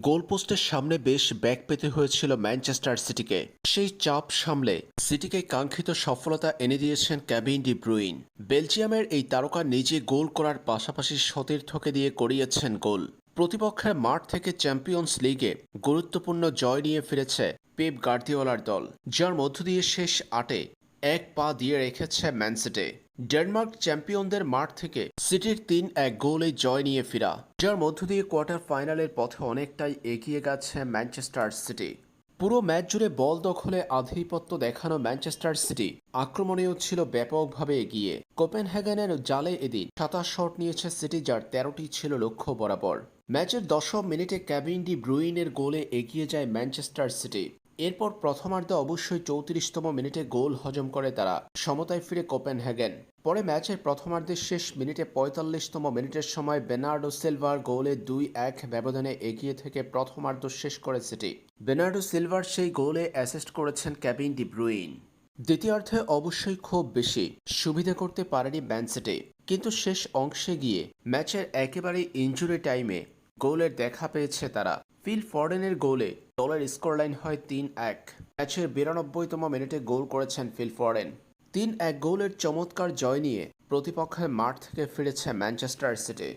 গোলপোস্টের সামনে বেশ ব্যাক পেতে হয়েছিল ম্যানচেস্টার সিটিকে। সেই চাপ সামলে সিটিকে কাঙ্ক্ষিত সফলতা এনে দিয়েছেন ক্যাবিন ডি ব্রুইন। বেলজিয়ামের এই তারকা নিজে গোল করার পাশাপাশি সতীর্থকে দিয়ে করিয়েছেন গোল। প্রতিপক্ষের মাঠ থেকে চ্যাম্পিয়ন্স লিগে গুরুত্বপূর্ণ জয় নিয়ে ফিরেছে পেপ গার্দিওলার দল, যার মধ্য দিয়ে শেষ আটে এক পা দিয়ে রেখেছে ম্যানসিটি ডেনমার্ক চ্যাম্পিয়নদের মাঠ থেকে সিটির তিন এক গোলে জয় নিয়ে ফেরা। যার মধ্য দিয়ে কোয়ার্টার ফাইনালের পথে অনেকটাই এগিয়ে গেছে ম্যানচেস্টার সিটি। পুরো ম্যাচ জুড়ে বল দখলে আধিপত্য দেখানো ম্যানচেস্টার সিটি। আক্রমণেও ছিল ব্যাপকভাবে এগিয়ে। কোপেনহ্যাগেনের জালে এদিন সাতাশ শট নিয়েছে সিটি, যার তেরোটি ছিল লক্ষ্য বরাবর। ম্যাচের দশম মিনিটে ক্যাবিন ডি ব্রুইনের গোলে এগিয়ে যায় ম্যানচেস্টার সিটি। এরপর প্রথমার্ধে অবশ্যই চৌত্রিশতম মিনিটে গোল হজম করে তারা। সমতায় ফিরে কোপেনহ্যাগেন পরে ম্যাচের প্রথমার্ধের শেষ মিনিটে পঁয়তাল্লিশতম মিনিটের সময় বেনার্ডো সিলভার গোলে দুই এক ব্যবধানে এগিয়ে থেকে প্রথমার্ধ শেষ করে সিটি। বেনার্ডো সিলভার সেই গোলে অ্যাসিস্ট করেছেন ক্যাবিন ডি ব্রুইন। দ্বিতীয়ার্ধে অবশ্যই খুব বেশি সুবিধা করতে পারেনি ম্যান সিটি। কিন্তু শেষ অংশে গিয়ে ম্যাচের একেবারে ইঞ্জুরি টাইমে গোলের দেখা পেয়েছে তারা। ফিল ফর্ডেনের গোলে দলের স্কোরলাইন হয় তিন এক। ম্যাচের বিরানব্বইতম মিনিটে গোল করেছেন ফিল ফর্ডেন তিন এক গোলের চমৎকার জয় নিয়ে প্রতিপক্ষের মাঠ থেকে ফিরেছে ম্যানচেস্টার সিটি।